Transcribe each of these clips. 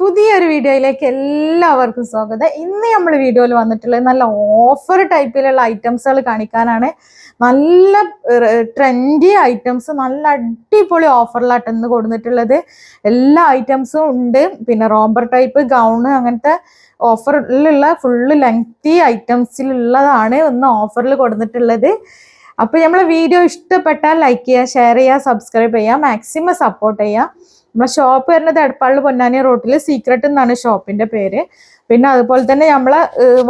പുതിയൊരു വീഡിയോയിലേക്ക് എല്ലാവർക്കും സ്വാഗതം. ഇന്ന് നമ്മൾ വീഡിയോയിൽ വന്നിട്ടുള്ളത് നല്ല ഓഫർ ടൈപ്പിലുള്ള ഐറ്റംസുകൾ കാണിക്കാനാണ്. നല്ല ട്രെൻഡി ഐറ്റംസ് നല്ല അടിപൊളി ഓഫറിലായിട്ട് ഇന്ന് കൊടുത്തിട്ടുള്ളത് എല്ലാ ഐറ്റംസും ഉണ്ട്. പിന്നെ റോംബർ ടൈപ്പ് ഗൗണ് അങ്ങനത്തെ ഓഫറിലുള്ള ഫുള്ള് ലെങ്തി ഐറ്റംസിലുള്ളതാണ് ഇന്ന് ഓഫറിൽ കൊടുത്തിട്ടുള്ളത് അപ്പോൾ നമ്മളെ വീഡിയോ ഇഷ്ടപ്പെട്ടാൽ ലൈക്ക് ചെയ്യുക ഷെയർ ചെയ്യുക സബ്സ്ക്രൈബ് ചെയ്യുക മാക്സിമം സപ്പോർട്ട് ചെയ്യുക. നമ്മളെ ഷോപ്പ് വരുന്നത് എടപ്പാളിൽ പൊന്നാനി റോട്ടിൽ സീക്രട്ട് എന്നാണ് ഷോപ്പിന്റെ പേര്. പിന്നെ അതുപോലെ തന്നെ നമ്മളെ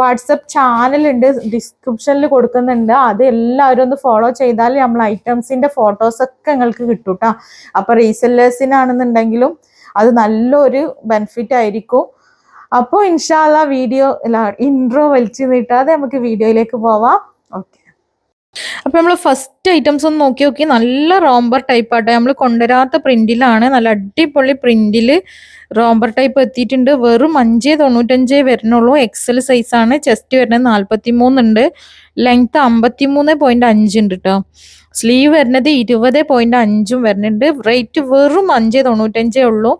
വാട്സപ്പ് ചാനൽ ഉണ്ട് ഡിസ്ക്രിപ്ഷനിൽ കൊടുക്കുന്നുണ്ട്. അത് എല്ലാവരും ഒന്ന് ഫോളോ ചെയ്താൽ നമ്മൾ ഐറ്റംസിന്റെ ഫോട്ടോസ് ഒക്കെ നിങ്ങൾക്ക് കിട്ടും കേട്ടോ അപ്പൊ റീസെല്ലേഴ്സിനാണെന്നുണ്ടെങ്കിലും അത് നല്ലൊരു ബെനിഫിറ്റ് ആയിരിക്കും. അപ്പോൾ ഇൻഷാല്ല വീഡിയോ ഇൻട്രോ വലിച്ചു നീട്ടാതെ നമുക്ക് വീഡിയോയിലേക്ക് പോവാം. ഓക്കെ അപ്പൊ നമ്മൾ ഫസ്റ്റ് ഐറ്റംസ് ഒന്ന് നോക്കി നോക്കി. നല്ല റോംബർ ടൈപ്പ് ആട്ടെ. നമ്മൾ കൊണ്ടുവരാത്ത പ്രിന്റിലാണ് നല്ല അടിപൊളി പ്രിന്റിൽ റോംബർ ടൈപ്പ് എത്തിയിട്ടുണ്ട്. വെറും അഞ്ച് തൊണ്ണൂറ്റഞ്ചേ വരുന്നുള്ളൂ. എക്സൽ ആണ്. ചെസ്റ്റ് വരുന്നത് നാൽപ്പത്തി മൂന്നുണ്ട് ലെങ്ത് അമ്പത്തി മൂന്ന് പോയിന്റ് അഞ്ച് ഉണ്ട് കേട്ടോ സ്ലീവ് വരുന്നത് ഇരുപത് പോയിന്റ് അഞ്ചും വരുന്നുണ്ട്. റേറ്റ് വെറും അഞ്ച് തൊണ്ണൂറ്റഞ്ചേ ഉള്ളൂ.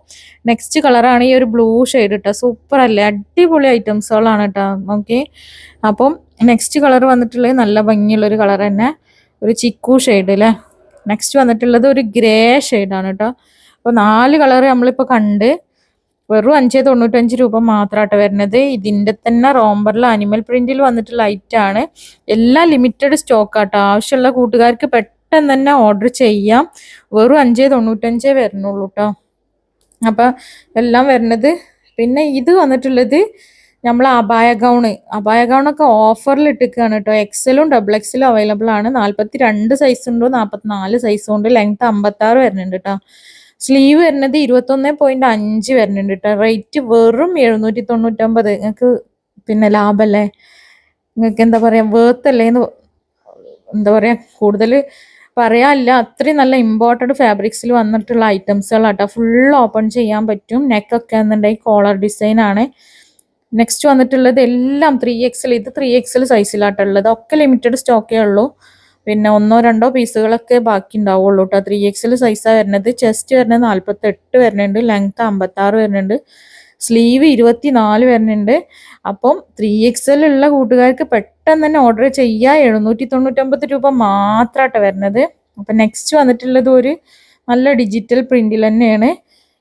നെക്സ്റ്റ് കളറാണ് ഈ ഒരു ബ്ലൂ ഷെയ്ഡ് കേട്ടോ സൂപ്പർ അല്ലേ? അടിപൊളി ഐറ്റംസുകളാണ് കേട്ടോ ഓക്കെ അപ്പം നെക്സ്റ്റ് കളർ വന്നിട്ടുള്ളത് നല്ല ഭംഗിയുള്ളൊരു കളർ തന്നെ ഒരു ചിക്കു ഷെയ്ഡ് അല്ലേ നെക്സ്റ്റ് വന്നിട്ടുള്ളത് ഒരു ഗ്രേ ഷെയ്ഡാണ് കേട്ടോ അപ്പോൾ നാല് കളർ നമ്മളിപ്പോൾ കണ്ട് വെറും അഞ്ച് തൊണ്ണൂറ്റഞ്ച് രൂപ മാത്രമായിട്ട് വരുന്നത്. ഇതിന്റെ തന്നെ റോംബറിൽ അനിമൽ പ്രിന്റിൽ വന്നിട്ടുള്ള ഐറ്റാണ് എല്ലാം ലിമിറ്റഡ് സ്റ്റോക്കാട്ടോ ആവശ്യമുള്ള കൂട്ടുകാർക്ക് പെട്ടെന്ന് തന്നെ ഓർഡർ ചെയ്യാം. വെറും അഞ്ച് തൊണ്ണൂറ്റഞ്ചേ വരുന്നുള്ളൂ കേട്ടോ അപ്പം എല്ലാം വരുന്നത് പിന്നെ ഇത് വന്നിട്ടുള്ളത് നമ്മൾ അബായ ഗൗണ് അബായ ഗൗണൊക്കെ ഓഫറിൽ ഇട്ടിരിക്കുകയാണ് കേട്ടോ. എക്സലും ഡബിൾ എക്സലും അവൈലബിൾ ആണ്. നാൽപ്പത്തി രണ്ട് സൈസ് ഉണ്ട് നാൽപ്പത്തിനാല് സൈസ് ഉണ്ട്. ലെങ്ത് അമ്പത്താറ് വരുന്നുണ്ട് കേട്ടോ. സ്ലീവ് വരുന്നത് ഇരുപത്തൊന്ന് പോയിന്റ് അഞ്ച് വരുന്നുണ്ട് കേട്ടോ. റേറ്റ് വെറും എഴുന്നൂറ്റി തൊണ്ണൂറ്റൊമ്പത് നിങ്ങൾക്ക് പിന്നെ ലാഭല്ലേ? നിങ്ങൾക്ക് എന്താ പറയാ വേർത്തല്ലേ എന്ന് എന്താ പറയാ കൂടുതൽ പറയാനില്ല. അത്രയും നല്ല ഇമ്പോർട്ടന്റ് ഫാബ്രിക്സിൽ വന്നിട്ടുള്ള ഐറ്റംസുകളാട്ടോ ഫുൾ ഓപ്പൺ ചെയ്യാൻ പറ്റും. നെക്കൊക്കെ എന്നുണ്ടെങ്കിൽ കോളർ ഡിസൈൻ ആണ്. നെക്സ്റ്റ് വന്നിട്ടുള്ളത് എല്ലാം ത്രീ എക്സൽ ഇത് ത്രീ എക്സൽ സൈസിലാട്ടുള്ളത് ഒക്കെ ലിമിറ്റഡ് സ്റ്റോക്കേ ഉള്ളൂ. പിന്നെ ഒന്നോ രണ്ടോ പീസുകളൊക്കെ ബാക്കി ഉണ്ടാവുള്ളൂ കേട്ടോ ത്രീ എക്സൽ സൈസാണ് വരുന്നത്. ചെസ്റ്റ് വരുന്നത് നാൽപ്പത്തെട്ട് വരുന്നുണ്ട്. ലെങ്ത്ത് അമ്പത്താറ് വരുന്നുണ്ട്. സ്ലീവ് ഇരുപത്തി നാല് വരുന്നുണ്ട്. അപ്പം ത്രീ എക്സൽ ഉള്ള കൂട്ടുകാർക്ക് പെട്ടെന്ന് തന്നെ ഓർഡർ ചെയ്യുക എഴുന്നൂറ്റി തൊണ്ണൂറ്റൊമ്പത് രൂപ മാത്രമായിട്ട് വരുന്നത്. അപ്പം നെക്സ്റ്റ് വന്നിട്ടുള്ളത് ഒരു നല്ല ഡിജിറ്റൽ പ്രിന്റിൽ തന്നെയാണ്.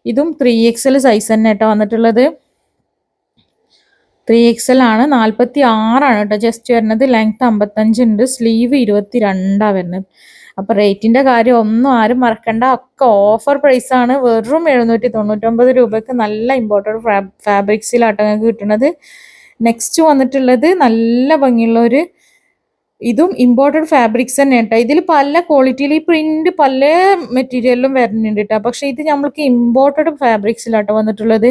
ഇതും ത്രീ എക്സൽ സൈസ് തന്നെ കേട്ടോ വന്നിട്ടുള്ളത്. ത്രീ എക്സൽ ആണ്. നാൽപ്പത്തി ആറാണ് കേട്ടോ. ജസ്റ്റ് വരുന്നത്. ലെങ്ത് അമ്പത്തഞ്ച് ഉണ്ട്. സ്ലീവ് ഇരുപത്തി രണ്ടാണ് വരുന്നത്. അപ്പൊ റേറ്റിന്റെ കാര്യം ഒന്നും ആരും മറക്കണ്ട. ഒക്കെ ഓഫർ പ്രൈസ് ആണ്. വെറും എഴുന്നൂറ്റി തൊണ്ണൂറ്റൊമ്പത് രൂപയ്ക്ക് നല്ല ഇമ്പോർട്ടന്റ് ഫാബ്രിക്സിലാട്ടോ നിങ്ങൾക്ക് കിട്ടുന്നത്. നെക്സ്റ്റ് വന്നിട്ടുള്ളത് നല്ല ഭംഗിയുള്ള ഒരു ഇതും ഇമ്പോർട്ടഡ് ഫാബ്രിക്സ് തന്നെ കേട്ടോ ഇതിൽ പല ക്വാളിറ്റിയിൽ ഈ പ്രിന്റ് പല മെറ്റീരിയലിലും വരുന്നുണ്ട് കേട്ടോ പക്ഷെ ഇത് നമ്മൾക്ക് ഇമ്പോർട്ടഡ് ഫാബ്രിക്സിലാട്ടോ വന്നിട്ടുള്ളത്.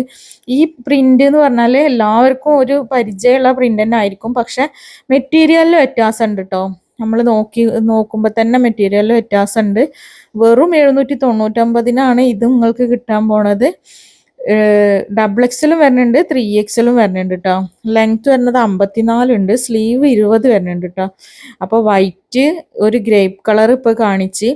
ഈ പ്രിന്റ് എന്ന് പറഞ്ഞാൽ എല്ലാവർക്കും ഒരു പരിചയമുള്ള പ്രിന്റ് തന്നെ ആയിരിക്കും. പക്ഷെ മെറ്റീരിയലിൽ വ്യത്യാസമുണ്ട് കേട്ടോ നമ്മൾ നോക്കി നോക്കുമ്പോൾ തന്നെ മെറ്റീരിയലിൽ വ്യത്യാസമുണ്ട്. വെറും എഴുന്നൂറ്റി തൊണ്ണൂറ്റൊമ്പതിനാണ് ഇത് നിങ്ങൾക്ക് കിട്ടാൻ പോണത്. ഡബിൾ എക്സലും വരുന്നുണ്ട് ത്രീ എക്സലും വരുന്നുണ്ട് കേട്ടോ ലെങ്ത് വരുന്നത് അമ്പത്തിനാലുണ്ട് സ്ലീവ് ഇരുപത് വരുന്നുണ്ട് കേട്ടോ അപ്പോൾ വൈറ്റ് ഒരു ഗ്രേപ്പ് കളർ ഇപ്പോൾ കാണിച്ച്.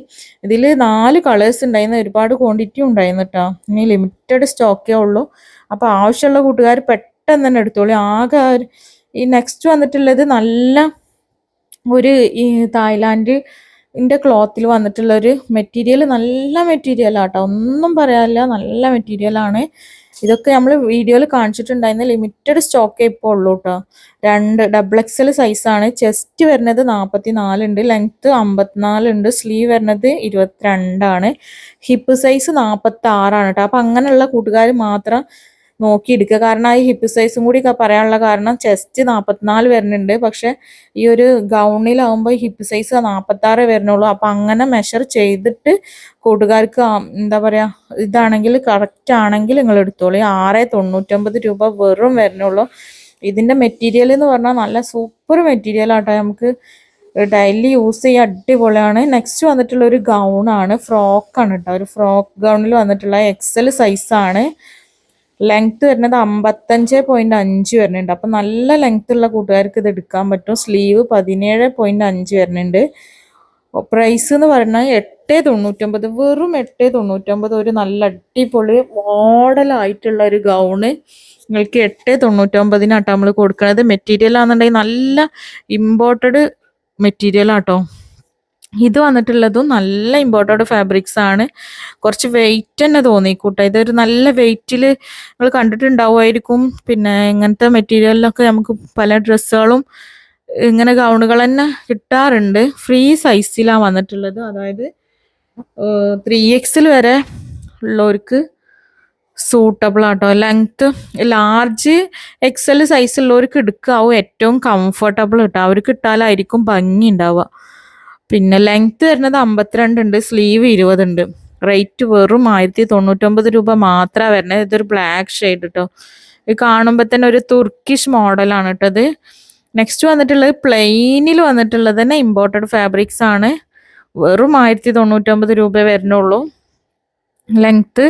ഇതിൽ നാല് കളേഴ്സ് ഉണ്ടായിരുന്നു ഒരുപാട് ക്വാണ്ടിറ്റി ഉണ്ടായിരുന്നു കേട്ടോ ഇനി ലിമിറ്റഡ് സ്റ്റോക്കേ ഉള്ളൂ. അപ്പോൾ ആവശ്യമുള്ള കൂട്ടുകാർ പെട്ടെന്ന് തന്നെ എടുത്തോളൂ. ആകെ ഈ നെക്സ്റ്റ് വന്നിട്ടുള്ളത് നല്ല ഒരു തായ്ലാൻഡ് ന്റെ ക്ലോത്തിൽ വന്നിട്ടുള്ളൊരു മെറ്റീരിയൽ നല്ല മെറ്റീരിയലാട്ടോ ഒന്നും പറയാനില്ല നല്ല മെറ്റീരിയലാണ് ഇതൊക്കെ നമ്മൾ വീഡിയോയിൽ കാണിച്ചിട്ടുണ്ടായിരുന്ന ലിമിറ്റഡ് സ്റ്റോക്കേ ഇപ്പോൾ ഉള്ളൂ കേട്ടോ രണ്ട് ഡബിൾ എക്സൽ സൈസാണ് ചെസ്റ്റ് വരുന്നത് നാൽപ്പത്തി നാലുണ്ട് ലെങ്ത്ത് അമ്പത്തിനാലുണ്ട് സ്ലീവ് വരുന്നത് ഇരുപത്തിരണ്ടാണ് ഹിപ്പ് സൈസ് നാൽപ്പത്തി ആറാണ് കേട്ടോ അപ്പം അങ്ങനെയുള്ള കൂട്ടുകാർ മാത്രം നോക്കിയെടുക്കുക. കാരണം ഈ ഹിപ്പ് സൈസും കൂടി പറയാനുള്ള കാരണം ചെസ്റ്റ് നാൽപ്പത്തിനാല് വരുന്നുണ്ട് പക്ഷെ ഈ ഒരു ഗൗണിലാവുമ്പോൾ ഹിപ്പ് സൈസ് നാൽപ്പത്താറ് വരുന്നുള്ളൂ അപ്പം അങ്ങനെ മെഷർ ചെയ്തിട്ട് കൂട്ടുകാർക്ക് എന്താ പറയുക ഇതാണെങ്കിൽ കറക്റ്റ് ആണെങ്കിൽ നിങ്ങൾ എടുത്തോളൂ. ആറ് തൊണ്ണൂറ്റൊമ്പത് രൂപ വെറും വരുന്നുള്ളൂ ഇതിന്റെ മെറ്റീരിയൽ എന്ന് പറഞ്ഞാൽ നല്ല സൂപ്പർ മെറ്റീരിയൽ ആട്ടോ. നമുക്ക് ഡെയിലി യൂസ് ചെയ്യാൻ അടിപൊളിയാണ്. നെക്സ്റ്റ് വന്നിട്ടുള്ള ഒരു ഗൗണാണ് ഫ്രോക്കാണ് കേട്ടോ ഒരു ഫ്രോക്ക് ഗൗണിൽ വന്നിട്ടുള്ള എക്സൽ സൈസാണ് ലെങ്ത് വരുന്നത് അമ്പത്തഞ്ച് പോയിന്റ് അഞ്ച് വരുന്നുണ്ട്. അപ്പം നല്ല ലെങ്ത് ഉള്ള കൂട്ടുകാർക്ക് ഇത് എടുക്കാൻ പറ്റും. സ്ലീവ് പതിനേഴ് പോയിന്റ് അഞ്ച് വരുന്നുണ്ട്. പ്രൈസ് എന്ന് പറഞ്ഞാൽ എട്ട് തൊണ്ണൂറ്റൊമ്പത് വെറും എട്ട് തൊണ്ണൂറ്റൊമ്പത് ഒരു നല്ല അടിപൊളി മോഡലായിട്ടുള്ള ഒരു ഗൗണ് നിങ്ങൾക്ക് എട്ട് തൊണ്ണൂറ്റൊമ്പതിനാട്ടോ നമ്മൾ കൊടുക്കുന്നത് മെറ്റീരിയൽ ആണെന്നുണ്ടെങ്കിൽ നല്ല ഇമ്പോർട്ടഡ് മെറ്റീരിയൽ ആട്ടോ. ഇത് വന്നിട്ടുള്ളതും നല്ല ഇമ്പോർട്ടന്റ് ഫാബ്രിക്സ് ആണ്. കുറച്ച് വെയിറ്റ് തന്നെ തോന്നിക്കൂട്ടെ ഇതൊരു നല്ല വെയിറ്റിൽ നിങ്ങൾ കണ്ടിട്ടുണ്ടാവുമായിരിക്കും. പിന്നെ ഇങ്ങനത്തെ മെറ്റീരിയലിലൊക്കെ നമുക്ക് പല ഡ്രസ്സുകളും ഇങ്ങനെ ഗൗണുകൾ തന്നെ കിട്ടാറുണ്ട്. ഫ്രീ സൈസിലാണ് വന്നിട്ടുള്ളത്. അതായത് ത്രീ എക്സിൽ വരെ ഉള്ളവർക്ക് സൂട്ടബിൾ ആട്ടോ. ലെങ്ത്ത് ലാർജ് എക്സൽ സൈസ് ഉള്ളവർക്ക് എടുക്കാവും. ഏറ്റവും കംഫർട്ടബിൾ കിട്ടുക അവർക്ക് ഇട്ടാലായിരിക്കും ഭംഗി ഉണ്ടാവുക. പിന്നെ ലെങ്ത് വരുന്നത് അമ്പത്തിരണ്ട് ഉണ്ട് സ്ലീവ് ഇരുപതുണ്ട്. റേറ്റ് വെറും ആയിരത്തി തൊണ്ണൂറ്റൊമ്പത് രൂപ മാത്രമാണ് വരുന്നത്. ഇതൊരു ബ്ലാക്ക് ഷെയ്ഡ് കേട്ടോ ഇത് കാണുമ്പോൾ തന്നെ ഒരു തുർക്കിഷ് മോഡലാണ് കേട്ടത് നെക്സ്റ്റ് വന്നിട്ടുള്ളത് പ്ലെയിനിൽ വന്നിട്ടുള്ളത് തന്നെ ഇമ്പോർട്ടഡ് ഫാബ്രിക്സ് ആണ്. വെറും ആയിരത്തി തൊണ്ണൂറ്റൊമ്പത് രൂപ വരുന്നുള്ളൂ. ലെങ്ത്ത്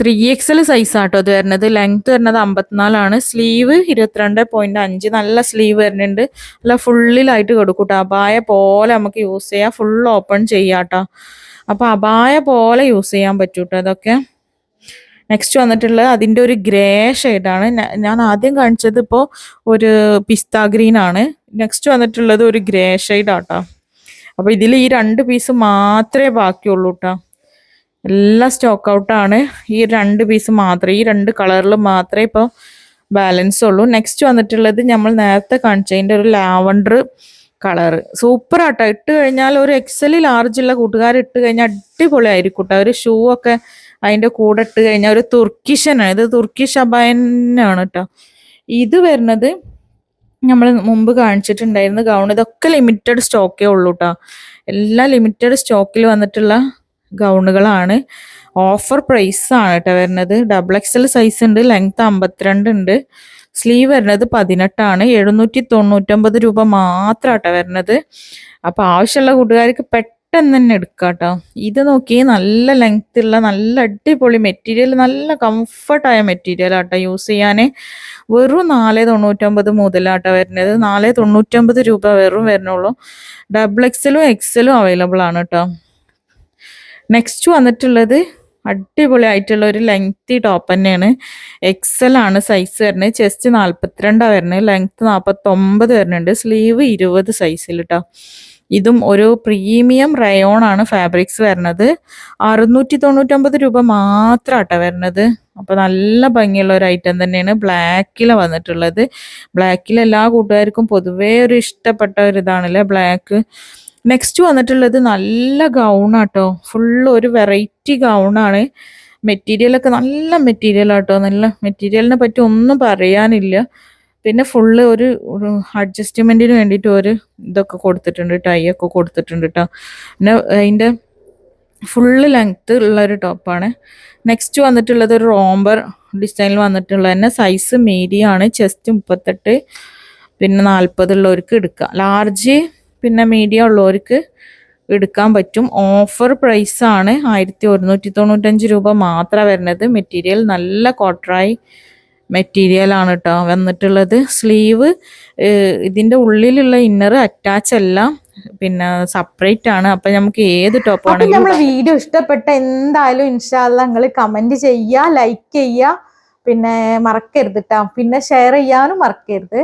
ത്രീ എക്സൽ സൈസ് ആട്ടോ അത് വരുന്നത്. ലെങ്ത് വരുന്നത് അമ്പത്തിനാലാണ്. സ്ലീവ് ഇരുപത്തിരണ്ട് പോയിന്റ് അഞ്ച് നല്ല സ്ലീവ് വരുന്നുണ്ട്. നല്ല ഫുള്ളിലായിട്ട് കൊടുക്കൂട്ടോ അപായ പോലെ നമുക്ക് യൂസ് ചെയ്യാം. ഫുൾ ഓപ്പൺ ചെയ്യാട്ടോ അപ്പോൾ അപായ പോലെ യൂസ് ചെയ്യാൻ പറ്റൂട്ടോ അതൊക്കെ. നെക്സ്റ്റ് വന്നിട്ടുള്ളത് അതിന്റെ ഒരു ഗ്രേ ഷെയ്ഡാണ് ഞാൻ ആദ്യം കാണിച്ചത് ഇപ്പോൾ ഒരു പിസ്ത ഗ്രീൻ ആണ്. നെക്സ്റ്റ് വന്നിട്ടുള്ളത് ഒരു ഗ്രേ ഷെയ്ഡ് ആട്ടോ. അപ്പോൾ ഇതിൽ ഈ രണ്ട് പീസ് മാത്രമേ ബാക്കിയുള്ളൂ കേട്ടോ എല്ലാം സ്റ്റോക്ക് ഔട്ടാണ് ഈ രണ്ട് പീസ് മാത്രമേ ഈ രണ്ട് കളറിൽ മാത്രമേ ഇപ്പോൾ ബാലൻസ് ഉള്ളൂ. നെക്സ്റ്റ് വന്നിട്ടുള്ളത് നമ്മൾ നേരത്തെ കാണിച്ചതിന്റെ ഒരു ലാവണ്ടർ കളർ സൂപ്പർ ആട്ടോ. ഇട്ട് കഴിഞ്ഞാൽ ഒരു എക്സൽ ലാർജുള്ള കൂട്ടുകാർ ഇട്ട് കഴിഞ്ഞാൽ അടിപൊളിയായിരിക്കും കേട്ടോ ഒരു ഷൂ ഒക്കെ അതിന്റെ കൂടെ ഇട്ട് കഴിഞ്ഞാൽ ഒരു തുർക്കിഷനാണ് ഇത് തുർക്കിഷ് അബായനാണ് കേട്ടോ ഇത് വരുന്നത് നമ്മൾ മുമ്പ് കാണിച്ചിട്ടുണ്ടായിരുന്നു ഗൗൺ ഇതൊക്കെ ലിമിറ്റഡ് സ്റ്റോക്കേ ഉള്ളൂ കേട്ടോ എല്ലാ ലിമിറ്റഡ് സ്റ്റോക്കിൽ വന്നിട്ടുള്ള ഗൗണുകളാണ്. ഓഫർ പ്രൈസ് ആണ് കേട്ടോ വരുന്നത്. ഡബിൾ എക്സൽ സൈസ് ഉണ്ട് ലെങ്ത് അമ്പത്തിരണ്ട് ഉണ്ട്. സ്ലീവ് വരുന്നത് പതിനെട്ടാണ്. എഴുന്നൂറ്റി തൊണ്ണൂറ്റൊമ്പത് രൂപ മാത്രം കേട്ടോ വരുന്നത്. അപ്പോൾ ആവശ്യമുള്ള കൂട്ടുകാർക്ക് പെട്ടെന്ന് തന്നെ എടുക്കാം കേട്ടോ ഇത് നോക്കി നല്ല ലെങ്ത് ഉള്ള നല്ല അടിപൊളി മെറ്റീരിയൽ നല്ല കംഫർട്ടായ മെറ്റീരിയൽ ആട്ടോ യൂസ് ചെയ്യാൻ വെറും നാല് തൊണ്ണൂറ്റൊമ്പത് മുതലാട്ടോ വരുന്നത്. നാല് തൊണ്ണൂറ്റൊമ്പത് രൂപ വെറും വരുന്നുള്ളൂ. ഡബിൾ എക്സലും എക്സലും അവൈലബിൾ ആണ് കേട്ടോ നെക്സ്റ്റ് വന്നിട്ടുള്ളത് അടിപൊളി ആയിട്ടുള്ള ഒരു ലെങ്തി ടോപ്പ് തന്നെയാണ്. എക്സൽ ആണ് സൈസ് വരുന്നത്. ചെസ്റ്റ് നാൽപ്പത്തിരണ്ടാണ് വരുന്നത്. ലെങ്ത് നാൽപ്പത്തൊമ്പത് വരുന്നുണ്ട്. സ്ലീവ് ഇരുപത് സൈസിൽ കേട്ടോ ഇതും ഒരു പ്രീമിയം റയോൺ ആണ് ഫാബ്രിക്സ് വരുന്നത്. അറുന്നൂറ്റി തൊണ്ണൂറ്റൊമ്പത് രൂപ മാത്രം ആട്ടോ വരുന്നത്. അപ്പോൾ നല്ല ഭംഗിയുള്ള ഒരു ഐറ്റം തന്നെയാണ് ബ്ലാക്കിൽ വന്നിട്ടുള്ളത്. ബ്ലാക്കിൽ എല്ലാ കൂട്ടുകാർക്കും പൊതുവേ ഒരു ഇഷ്ടപ്പെട്ട ഒരു ഇതാണല്ലേ ബ്ലാക്ക് നെക്സ്റ്റ് വന്നിട്ടുള്ളത് നല്ല ഗൗണാട്ടോ ഫുള്ള് ഒരു വെറൈറ്റി ഗൗണാണ് മെറ്റീരിയലൊക്കെ നല്ല മെറ്റീരിയൽ ആട്ടോ. നല്ല മെറ്റീരിയലിനെ പറ്റി ഒന്നും പറയാനില്ല. പിന്നെ ഫുള്ള് ഒരു അഡ്ജസ്റ്റ്മെന്റിന് വേണ്ടിയിട്ട് ഒരു ഇതൊക്കെ കൊടുത്തിട്ടുണ്ട്. ടൈ ഒക്കെ കൊടുത്തിട്ടുണ്ട് കേട്ടോ പിന്നെ അതിന്റെ ഫുള്ള് ലെങ്ത്ത് ഉള്ള ഒരു ടോപ്പാണ് നെക്സ്റ്റ് വന്നിട്ടുള്ളത് ഒരു റോംബർ ഡിസൈനിൽ വന്നിട്ടുള്ള തന്നെ സൈസ് മീഡിയം ആണ്. ചെസ്റ്റ് മുപ്പത്തെട്ട് പിന്നെ നാൽപ്പതുള്ളവർക്ക് എടുക്കാം. ലാർജ് പിന്നെ മീഡിയം ഉള്ളവർക്ക് എടുക്കാൻ പറ്റും. ഓഫർ പ്രൈസ് ആണ് ആയിരത്തി ഒരുന്നൂറ്റി തൊണ്ണൂറ്റഞ്ച് രൂപ മാത്രമാണ് വരുന്നത്. മെറ്റീരിയൽ നല്ല കോട്ടറായി മെറ്റീരിയൽ ആണ് കേട്ടോ വന്നിട്ടുള്ളത്. സ്ലീവ് ഇതിന്റെ ഉള്ളിലുള്ള ഇന്നർ അറ്റാച്ച് അല്ല പിന്നെ സെപ്പറേറ്റ് ആണ്. അപ്പൊ നമുക്ക് ഏത് ടോപ്പ് ആണെങ്കിലും നമ്മൾ വീഡിയോ ഇഷ്ടപ്പെട്ട എന്തായാലും ഇൻഷാല്ല നിങ്ങൾ കമന്റ് ചെയ്യുക ലൈക്ക് ചെയ്യുക പിന്നെ മറക്കരുത് കേട്ടോ പിന്നെ ഷെയർ ചെയ്യാനും മറക്കരുത്.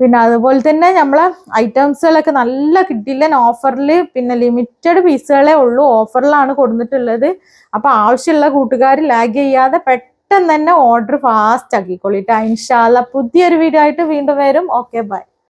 പിന്നെ അതുപോലെ തന്നെ നമ്മളെ ഐറ്റംസുകളൊക്കെ നല്ല കിട്ടില്ല ഓഫറിൽ പിന്നെ ലിമിറ്റഡ് പീസുകളേ ഉള്ളൂ. ഓഫറിലാണ് കൊടുത്തിട്ടുള്ളത്. അപ്പൊ ആവശ്യമുള്ള കൂട്ടുകാർ ലാഗ് ചെയ്യാതെ പെട്ടെന്ന് തന്നെ ഓർഡർ ഫാസ്റ്റ് ആക്കിക്കോളിട്ടാ ഇൻഷാല്ല പുതിയൊരു വീഡിയോ ആയിട്ട് വീണ്ടും വരും. Okay bye